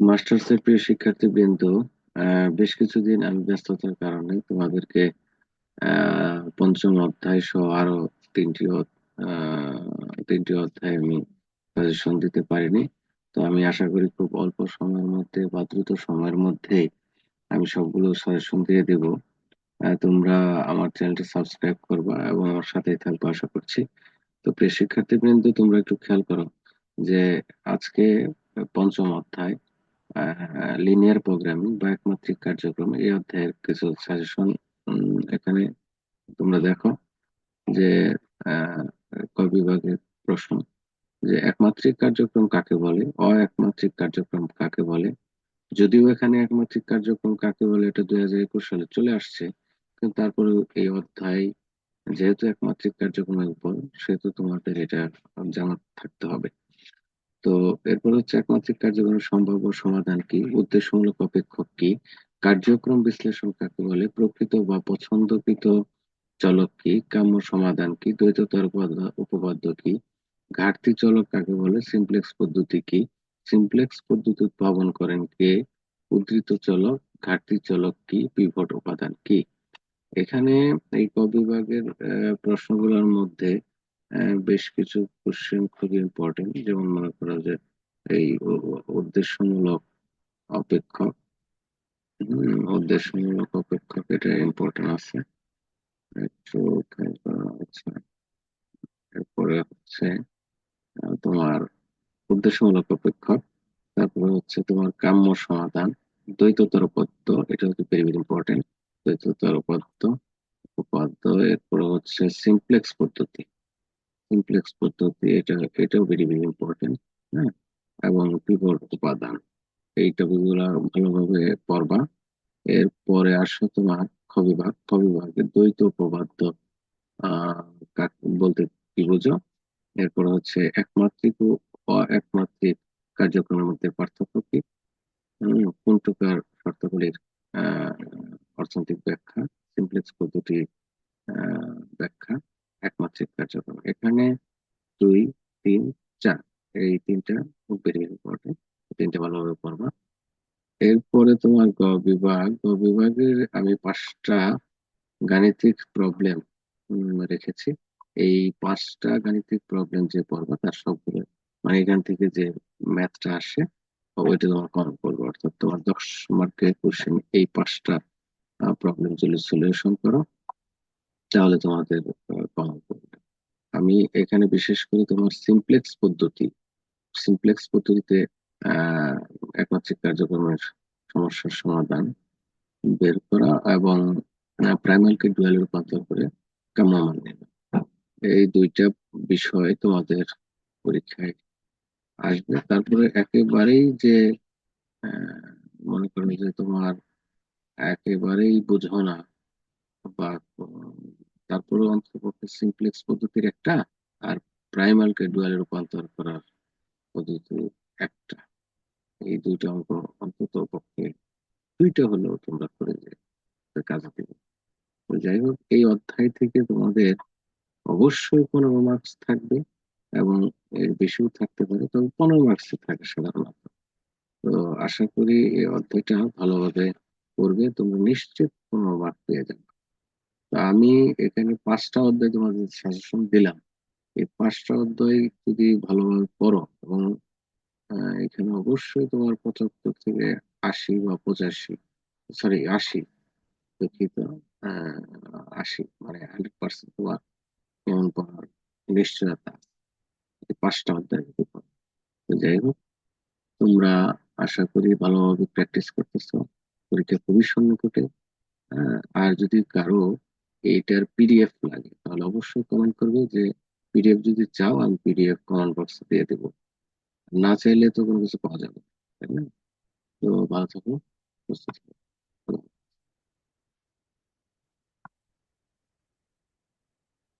মাস্টার্সের প্রিয় শিক্ষার্থীবৃন্দ আহ, বেশ কিছুদিন আমি ব্যস্ততার কারণে তোমাদেরকে পঞ্চম অধ্যায় সহ আরও তিনটি তিনটি অধ্যায় আমি সাজেশন দিতে পারিনি। তো আমি আশা করি খুব অল্প সময়ের মধ্যে বা দ্রুত সময়ের মধ্যে আমি সবগুলো সাজেশন দিয়ে দেব। তোমরা আমার চ্যানেলটি সাবস্ক্রাইব করবা এবং আমার সাথেই থাকবে আশা করছি। তো প্রিয় শিক্ষার্থী শিক্ষার্থীবৃন্দ তোমরা একটু খেয়াল করো যে আজকে পঞ্চম অধ্যায় লিনিয়ার প্রোগ্রামিং বা একমাত্রিক কার্যক্রম এই অধ্যায়ের কিছু সাজেশন এখানে তোমরা দেখো যে আহ, ক বিভাগের প্রশ্ন। যে একমাত্রিক কার্যক্রম কাকে বলে? অ একমাত্রিক কার্যক্রম কাকে বলে? যদিও এখানে একমাত্রিক কার্যক্রম কাকে বলে এটা দুই হাজার একুশ সালে চলে আসছে কিন্তু তারপরে এই অধ্যায় যেহেতু একমাত্রিক কার্যক্রমের উপর সেহেতু তোমাদের এটা জানা থাকতে হবে। তো এরপর হচ্ছে একমাত্রিক কার্যক্রমের সম্ভাব্য সমাধান কি? উদ্দেশ্যমূলক অপেক্ষক কি? কার্যক্রম বিশ্লেষণ কাকে বলে? প্রকৃত বা পছন্দকৃত চলক কি? কাম্য সমাধান কি? দ্বৈততার উপপাদ্য কি? ঘাটতি চলক কাকে বলে? সিমপ্লেক্স পদ্ধতি কি? সিমপ্লেক্স পদ্ধতি উদ্ভাবন করেন কে? উদ্ধৃত চলক ঘাটতি চলক কি? পিভট উপাদান কি? এখানে এই ক বিভাগের আহ, প্রশ্নগুলোর মধ্যে বেশ কিছু কোশ্চেন খুবই ইম্পর্টেন্ট যেমন মনে করো যে এই উদ্দেশ্যমূলক অপেক্ষক উদ্দেশ্যমূলক অপেক্ষক এটা ইম্পর্টেন্ট আছে। হচ্ছে। এরপরে হচ্ছে তোমার উদ্দেশ্যমূলক অপেক্ষক তারপরে হচ্ছে তোমার কাম্য সমাধান, দ্বৈততর পদ্য, এটা হচ্ছে ভেরি ভেরি ইম্পর্টেন্ট দ্বৈততর পদ্য, উপপাদ্য, এরপরে হচ্ছে সিমপ্লেক্স পদ্ধতি। সিমপ্লেক্স পদ্ধতি, এটা, এটাও ভেরি ভেরি ইম্পর্টেন্ট হ্যাঁ? এবং পিভট উপাদান এই টপিকগুলো ভালোভাবে পড়বা। এরপরে আসো তোমার খ বিভাগ খ বিভাগের দ্বৈত উপপাদ্য বলতে কি বুঝো? এরপর হচ্ছে একমাত্রিক ও অ-একমাত্রিক কার্যক্রমের মধ্যে পার্থক্য কি? কোন প্রকার শর্তাবলীর আহ অর্থনৈতিক ব্যাখ্যা? সিমপ্লেক্স পদ্ধতির ব্যাখ্যা। একমাত্রিক কার্যক্রম। এখানে দুই, তিন, চার। এই তিনটা ভেরি ইম্পর্টেন্ট তিনটা ভালোভাবে পড়বা। এরপরে তোমার গ বিভাগ। গ বিভাগের আমি পাঁচটা গাণিতিক প্রবলেম রেখেছি। এই পাঁচটা গাণিতিক প্রবলেম যে পড়বা, তার সবগুলো মানে এখান থেকে যে ম্যাথটা আসে, ওইটা তোমার কমন করব অর্থাৎ তোমার দশ মার্কের কোশ্চেন এই পাঁচটা প্রবলেম যদি সলিউশন করো। তাহলে তোমাদের কমন করবে আমি এখানে বিশেষ করে তোমার সিমপ্লেক্স পদ্ধতি সিমপ্লেক্স পদ্ধতিতে একমাত্রিক কার্যক্রমের সমস্যার সমাধান বের করা এবং প্রাইমালকে ডুয়ালে রূপান্তর করে কাম্য মান এই দুইটা বিষয় তোমাদের পরীক্ষায় আসবে। তারপরে একেবারেই যে মনে করো যে তোমার একেবারেই বুঝো না বা তারপরে অন্ততপক্ষে সিমপ্লেক্স পদ্ধতির একটা আর প্রাইমালকে ডুয়ালে রূপান্তর করার পদ্ধতি একটা। এই দুইটা অঙ্ক অন্তত পক্ষে দুইটা হলেও তোমরা করে যে কাজে দেবে। যাই হোক, এই অধ্যায় থেকে তোমাদের অবশ্যই পনেরো মার্কস থাকবে এবং এর বেশিও থাকতে পারে, তবে পনেরো মার্কসই থাকে সাধারণত। তো আশা করি এই অধ্যায়টা ভালোভাবে করবে, তোমরা নিশ্চিত পনেরো মার্ক পেয়ে যাবে। তো আমি এখানে পাঁচটা অধ্যায় তোমাদের সাজেশন দিলাম। এই পাঁচটা অধ্যায় যদি ভালোভাবে পড়ো এবং এখানে অবশ্যই তোমার পঁচাত্তর থেকে আশি বা পঁচাশি সরি আশি দুঃখিত আশি মানে হান্ড্রেড পার্সেন্ট তোমার কেমন পড়ার নিশ্চয়তা। পাঁচটা অধ্যায় যদি পড়ো। তো যাই হোক, তোমরা আশা করি ভালোভাবে প্র্যাকটিস করতেছো। পরীক্ষা খুবই সন্নিকটে। আর যদি কারও এইটার পিডিএফ লাগে। তাহলে অবশ্যই কমেন্ট করবে যে পিডিএফ যদি চাও, আমি পিডিএফ কমেন্ট বক্সে দিয়ে দেবো। না চাইলে তো কোনো কিছু পাওয়া যাবে তাই না? তো ভালো থাকো, সুস্থ থাকো।